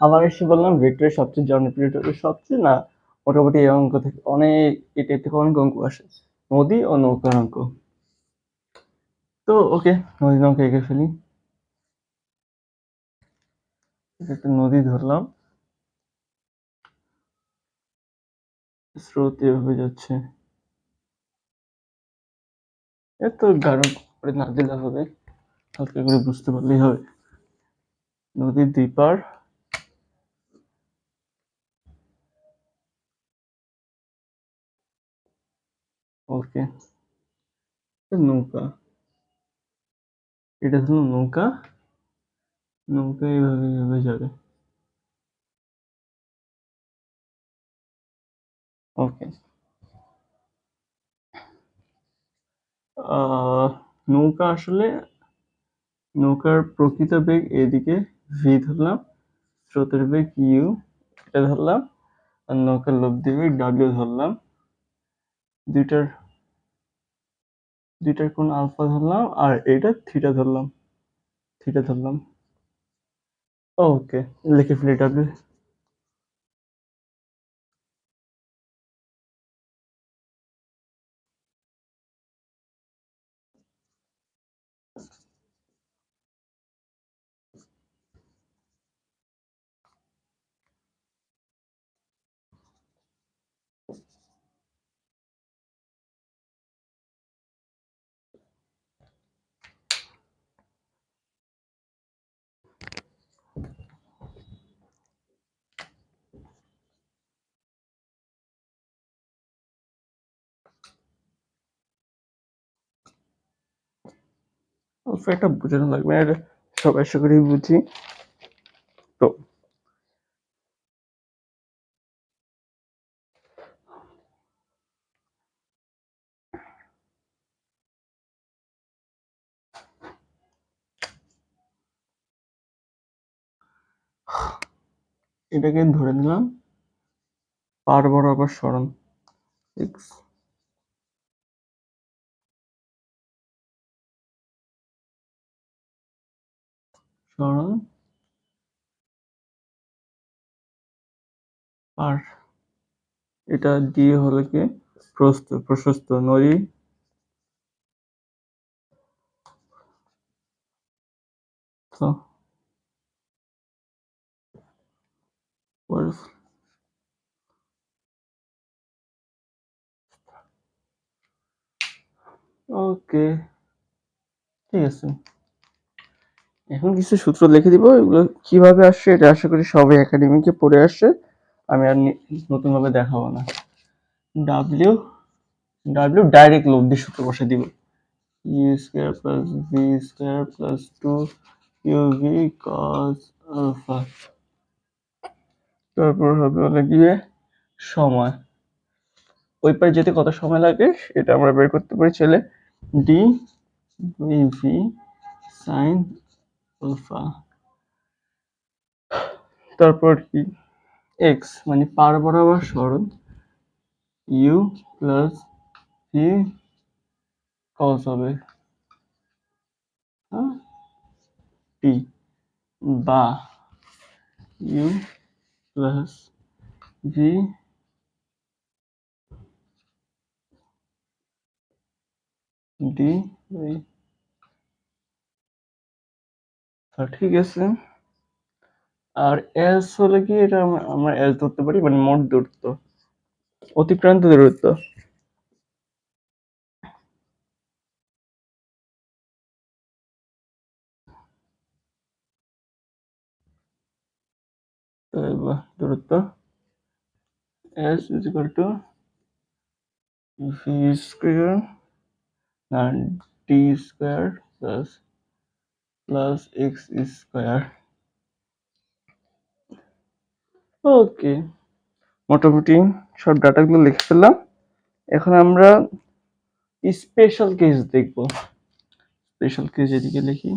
আবার এসে বললাম ভেক্টরের সবচেয়ে জনপ্রিয় সবচেয়ে না? মোটামুটি এই অঙ্ক থেকে অনেক টাইপ থেকে অনেক অঙ্ক আসে। নদী ও নৌকার অঙ্ক। তো ওকে, নদীর নৌকা এঁকে ফেলি। একটা নদী ধরলাম। স্রোত এভাবে যাচ্ছে। এত গাঢ় করে না দিলে হবে। হালকা করে বুঝতে পারলেই হবে। নদীর দুই পার ওকে নৌকা এটা হলো নৌকা নৌকা এইভাবে এইভাবে যাবে ওকে নৌকা আসলে নৌকার প্রকৃত বেগ এদিকে ভি ধরলাম, স্রোতের বেগ ইউ এটা ধরলাম, আর নৌকার লব্ধি বেগ ডাব্লিউ ধরলাম। দুইটার দুইটার কোন আলফা ধরলাম আর এটা থিটা ধরলাম থিটা ধরলাম। ওকে, লিখে ফেলি ডাব্লিউ এটা বোঝানো লাগবে এটা সবাই আশা করি বুঝি। তো, এটাকে ধরে নিলাম পার বরাবর সরণ। এক্স সরণ আর এটা দিয়ে হলো কি? প্রস্থ প্রশস্ত নদী ওকে ঠিক আছে। এখন কিছু সূত্র লিখে দিব, এগুলো কীভাবে আসছে এটা আশা করি সবাই একাডেমিকে পড়ে আসছে। আমি আর নতুন ভাবে দেখাবো না। ডাব্লিউ ডাব্লিউ ডাইরেক্ট লব্ধি সূত্র বসে দিব। U square plus V square plus two U V cos alpha তারপর হবে হলো গিয়ে সময়। ওই পারে যেতে কত সময় লাগে এটা আমরা বের করতে পারি। ছেলে ডি ভি সাইন আলফা তারপর কি? এক্স মানে পার বরাবর সরণ। ইউ প্লাস ভি কস হবে। টি বা। ইউ প্লাস ভি ডি ঠিক আছে। আর এস হলে কি এটা আমরা এস ধরতে পারি? মানে মোট দূরত্ব। অতিক্রান্ত দূরত্ব। দূরত্ব। S is equal to V square and t square plus plus x square. Okay মোটামুটি সব ডাটাগুলো লিখে ফেললাম। এখন আমরা স্পেশাল কেস দেখব। স্পেশাল কেস এদিকে লিখি।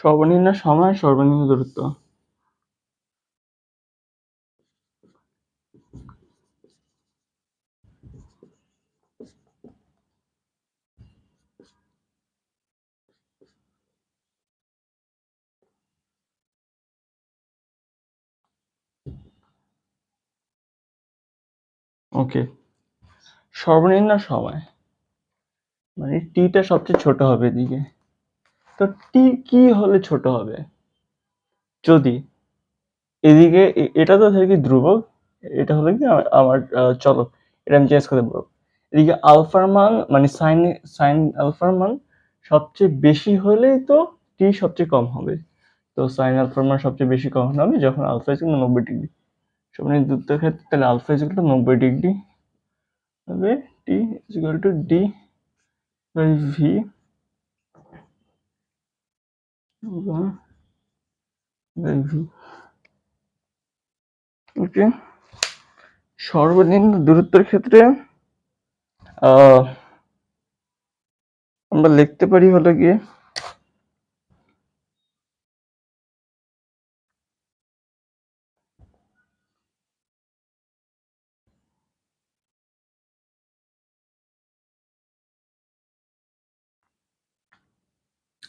সর্বনিম্ন সময় সর্বনিম্ন দূরত্ব। ওকে সর্বনিম্ন সময়। মানে টিটা সবচেয়ে ছোট হবে এদিকে। তো টি কি হলে ছোট হবে? যদি এদিকে এটা তো থাকে ধ্রুবক? এটা হলো কি আমার- চলো, এটা আমি চেঞ্জ করে বলব। এদিকে আলফার মান মানে সাইন সাইন আলফার মান সবচেয়ে বেশি হলেই তো টি সবচেয়ে কম হবে। তো সাইন আলফার মান সবচেয়ে বেশি কখন হবে যখন আলফা নব্বই ডিগ্রি সমানের দূরত্বের ক্ষেত্রে তাহলে আলফা ইজ নব্বই ডিগ্রি হবে T is two D by V okay সর্বনিম্ন দূরত্বের ক্ষেত্রে আমরা লিখতে পারি হলো গিয়ে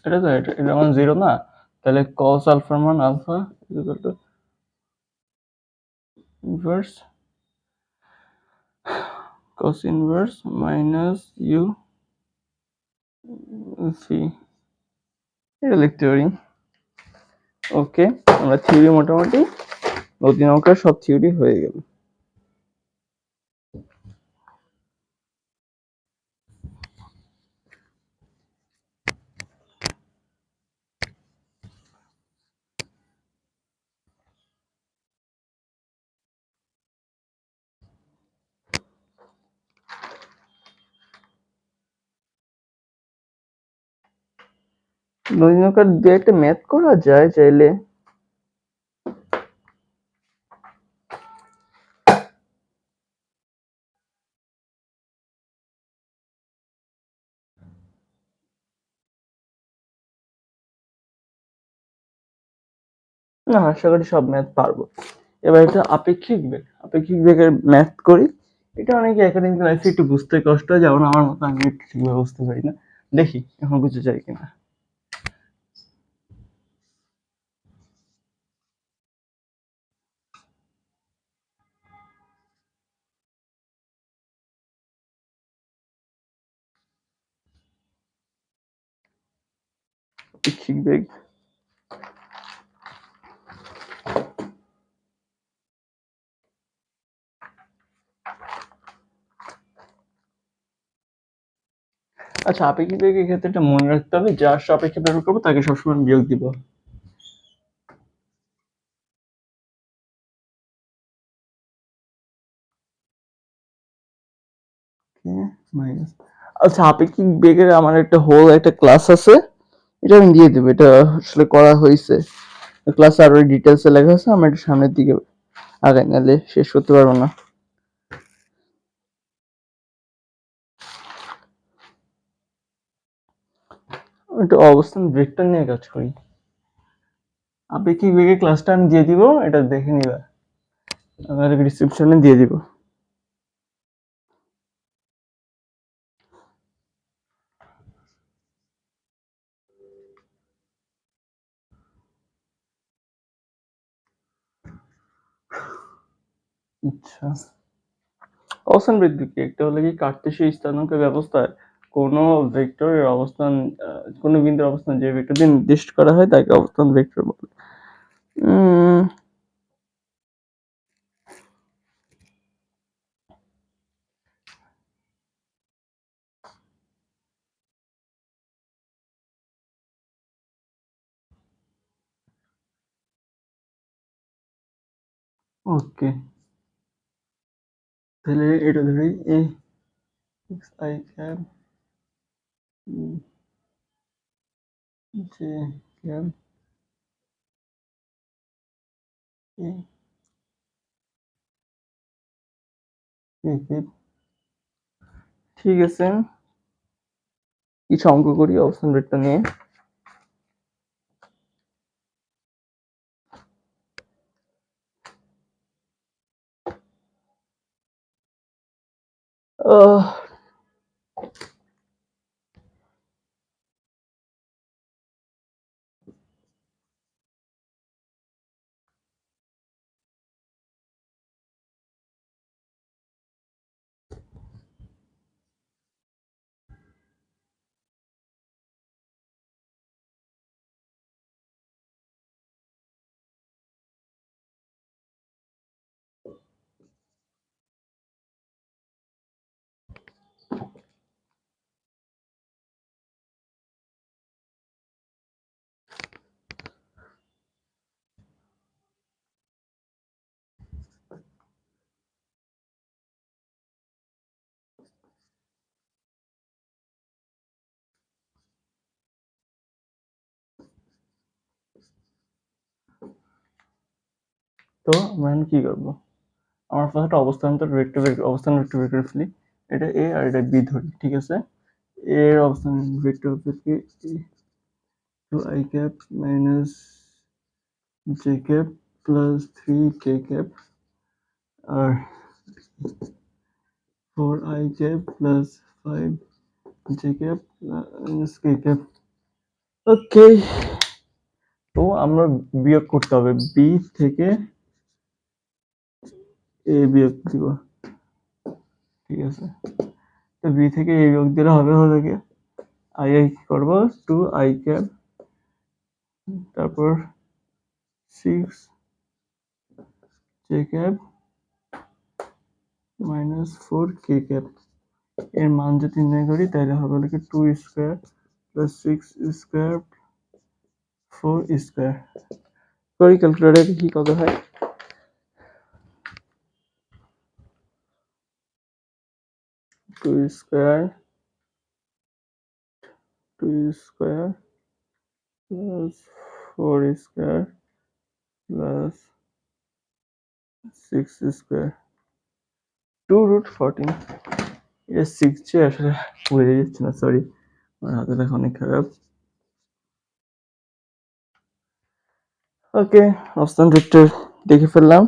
এটা তো, এটা এটা মান জিরো না, তাহলে cos আলফার মান আলফা ইনভার্স cos সি এটা লিখতে পারি। ওকে আমরা থিওরি মোটামুটি নদী সব থিওরি হয়ে গেল। নদী নৌকার দু একটা ম্যাথ করা যায় চাইলে। না, আশা করি সব ম্যাথ পারব। এবার এটা আপেক্ষিক বেগ। আপেক্ষিক বেগের ম্যাথ করি। এটা অনেকে একাডেমিক লাইফে একটু বুঝতে কষ্ট হয়, যেমন আমার মতো আমি ঠিকভাবে বুঝতে পারি না। দেখি এখন বুঝতে চাই কিনা। আপেক্ষিক বেগ আচ্ছা আপেক্ষিক বেগের ক্ষেত্রে এটা মনে রাখতে হবে যার সাপেক্ষে ব্যবহার করব তাকে সবসময় বিয়োগ দিব। আচ্ছা আপেক্ষিক বেগের আমার একটা হোল একটা ক্লাস আছে। এটা আমি দিয়ে দেবো, এটা আসলে করা হয়েছে। ক্লাস আরও ডিটেলসে লেখা আছে আমি একটু সামনের দিকে আগাই, নাহলে শেষ করতে পারব না। একটু অবস্থান ভেক্টর নিয়ে কাজ করি। আপেক্ষিক বেগের ক্লাসটা আমি দিয়ে দিব, এটা দেখে নিবা। আমার ডিসক্রিপশনে দিয়ে দিব। আচ্ছা অবস্থান বৃদ্ধি কি একটা হলো কি কার্তেশীয় স্থানাঙ্ক ব্যবস্থায় কোনো ভেক্টরের অবস্থান বিন্দুর অবস্থান যে ভেক্টর দিয়ে নির্দিষ্ট করা হয় তাকে অবস্থান ভেক্টর বলে। ওকে তাহলে এটা ধরি A X I cap J cap ঠিক আছে, কিছু অঙ্ক করি অবস্থান ভেক্টর নিয়ে। 呃 তো আমরা এখন কি করব আমার ফার্স্ট অবস্থান্তর ভেক্টর অবস্থান ভেক্টর বের করে ফেলি এটা এ আর এটা বি ধরি ঠিক আছে এ এর অবস্থান ভেক্টর থেকে two I cap minus J cap plus three K cap R four I cap plus five J cap minus K cap okay তো আমরা বিয়োগ করতে হবে বি থেকে এ বিয়োগ দিব ঠিক আছে? তো বি থেকে এ বিয়োগ দিলে হবে হলো কি আই আই কি করব? টু আই ক্যাপ তারপর six J cap minus four K cap এর মান যদি নির্ণয় করি, তাহলে হবে হলো কি two square plus six square four square করি ক্যালকুলেটারে কি কত হয়। Two square two square plus four square plus six square two root fourteen এটা সিক্স যে আসলে বোঝা যাচ্ছে না সরি আমার হাতে দেখা অনেক খারাপ। ওকে অবস্থান ভেক্টর দেখে ফেললাম।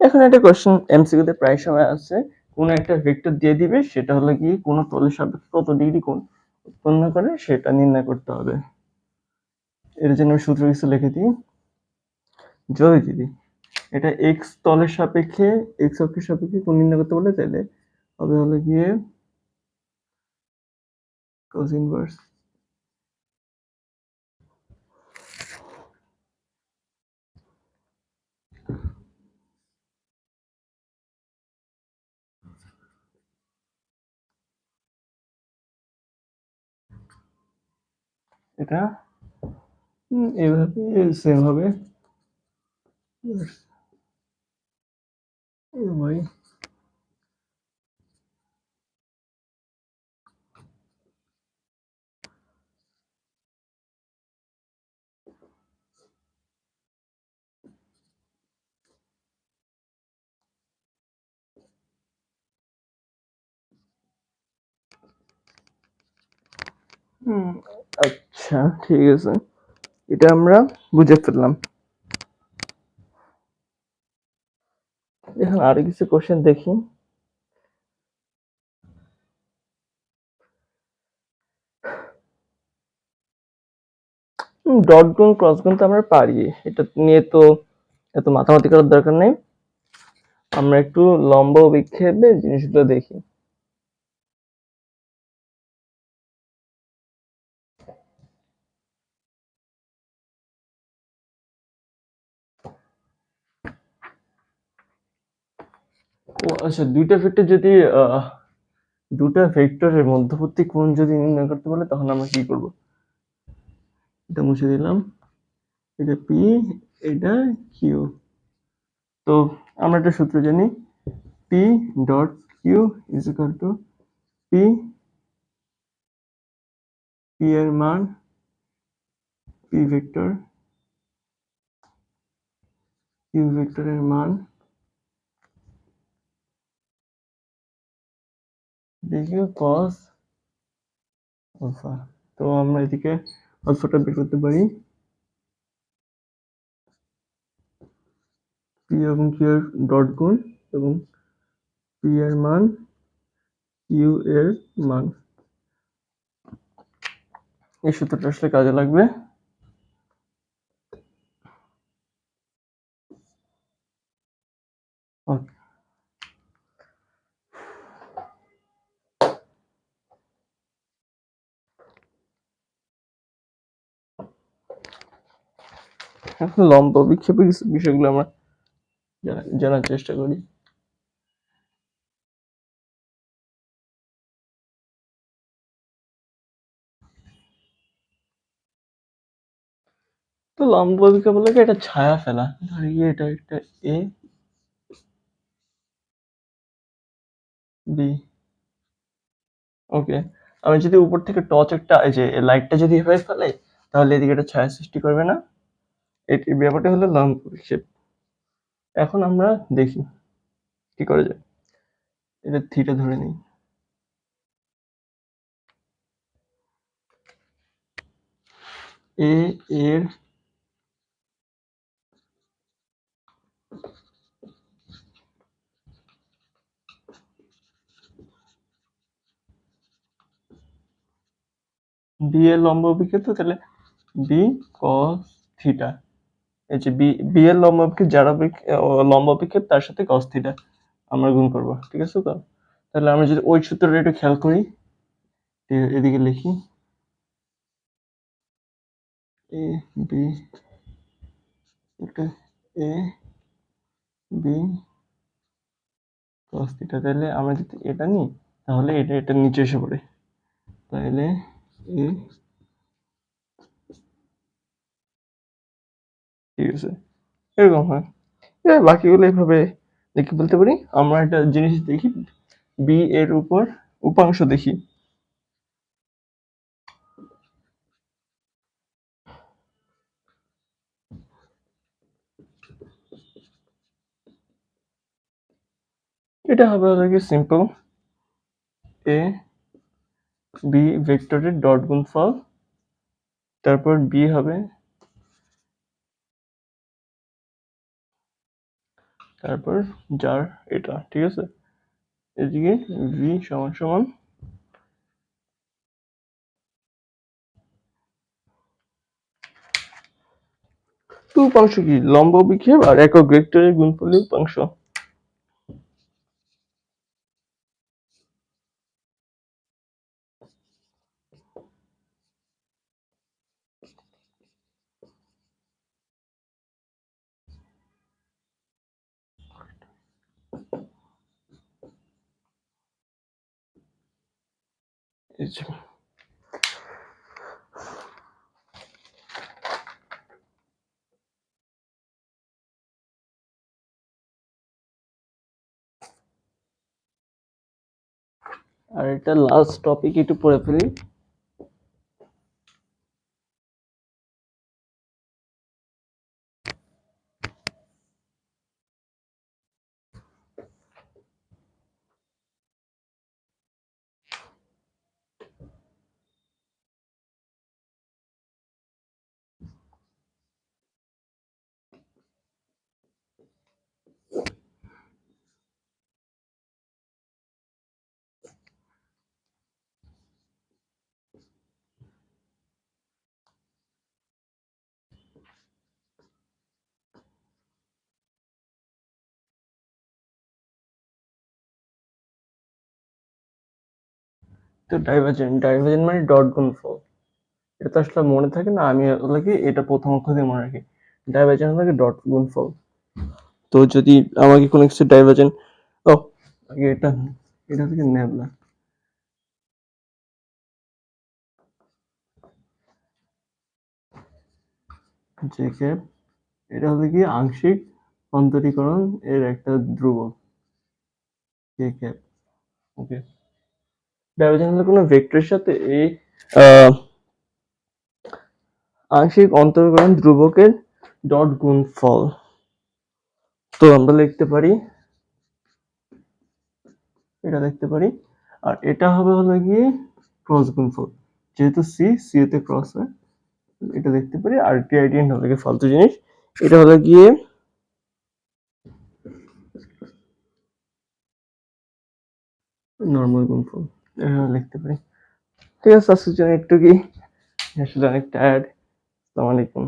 এখন একটা কোশ্চেন এমসিকিউতে প্রায় সময় আছে। কোনো একটা ভেক্টর দিয়ে দিবে, সেটা হলো কি কোনো তলের সাপেক্ষে কত ডিগ্রি কোণ উৎপন্ন করে, সেটা নির্ণয় করতে হবে। এর জন্য আমি সূত্র কিছু লিখে দিই। যদি দিদি এটা এক্স তলের সাপেক্ষে এক্স অক্ষের সাপেক্ষে কোণ নির্ণয় করতে বলে, তাহলে হবে হলো গিয়ে cos ইনভার্স এটা? উম, এভাবে সেম হবে। এ ভাই হুম আচ্ছা ঠিক আছে। এটা আমরা বুঝে ফেললাম। এখন আরও কিছু কোশ্চেন দেখি। ডট গুণ ক্রস গুণ তো আমরা পারি। এটা নিয়ে তো এত মাথামাতি করার দরকার নেই। আমরা একটু লম্বা বিক্ষেপে জিনিসগুলো দেখি ও আচ্ছা দুইটা ভেক্টর যদি দুটা ভেক্টরের মধ্যবর্তী কোণ যদি নির্ণয় করতে বলে তখন আমরা কি করব? এটা মুছে দিলাম। এটা পি এটা কিউ তো আমরা একটা সূত্র জানি। P dot Q is equal to P P এর মান পি ভেক্টর কিউ ভেক্টরের মান দেখিও কস আলফা তো আমরা এদিকে আলফাটা বের করতে পারি। পি এবং কিউ এর ডট গুণ এবং পি এর মান কিউ এর মান। এই সূত্রটা আসলে কাজে লাগবে ওকে এখন লম্ব বিক্ষেপে কিছু বিষয়গুলো আমরা জানার চেষ্টা করি। তো লম্ব বিক্ষেপ বলে এটা ছায়া ফেলা। ধরি এটা একটা এ বি ওকে আমি যদি উপর থেকে টর্চ একটা, এই যে লাইটটা যদি এভাবে ফেলে, তাহলে এদিকে একটা ছায়া সৃষ্টি করবে না। এই ব্যাপারটা হলো লম্ব অভিক্ষেপ এখন আমরা দেখি কি করা যায়। এটা থিটা ধরে নিই। এ এর বি এর লম্ব অভিক্ষেপ তাহলে বি কস থিটা এই যে বি বি এর লম্ব অভিক্ষেপ যার তার সাথে কস থিটা আমরা গুণ করব, ঠিক আছে তো? তাহলে আমরা যদি ওই সূত্রটা একটু খেয়াল করি এদিকে লিখি। এ বি এটা এ বি কস থিটা তাহলে আমরা যদি এটা নিই, তাহলে এটা এটা নিচে এসে পড়ে। তাহলে এ ঠিক আছে? এরকম হয়। এবার বাকিগুলো এভাবে দেখি বলতে পারি। আমরা একটা জিনিস দেখি বি এর উপর উপাংশ দেখি। এটা হবে হলো কি সিম্পল এ বি ভেক্টরের ডট গুণফল তারপর বি হবে তারপর যার এটা, ঠিক আছে? এদিকে ভি সমান সমান উপাংশ কি? লম্ব বিক্ষেপ আর একক ভেক্টরের গুণফলের উপাংশ এই যে আর এটা লাস্ট টপিক একটু পড়ে ফেলি। তো ডাইভারজেন্ট ডাইভারজেন্ট মানে ডট গুণফল এটা তো আসলে মনে থাকে না, আমি কি এটা প্রথম অক্ষর দিয়ে মনে রাখি। ডাইভারজেন্ট কি ডট গুণফল তো যদি আমাকে কোনো কিছু ডাইভারজেন্ট ও, আগে এটা এটা থেকে নেবলা যে ক্যাপ এটা হলো কি আংশিক অন্তরীকরণ এর একটা ধ্রুবক। ক্যাপ ওকে ডাইভারজেন্ট কোনো ভেক্টরের সাথে এই আংশিক অন্তরীকরণ ধ্রুবকের ডট গুণফল। তো আমরা লিখতে পারি, এটা দেখতে পারি, আর এটা হবে হলো গিয়ে ক্রস গুণফল। যেহেতু সি সি তে ক্রস হয়, এটা দেখতে পারি, আর গ্রেডিয়েন্ট হলো গিয়ে ফালতু জিনিস। এটা হলো গিয়ে নর্মাল গুণফল। লিখতে পারি। ঠিক আছে আজকের একটু কি আসলে অনেক টায়ার্ড আসসালামু আলাইকুম।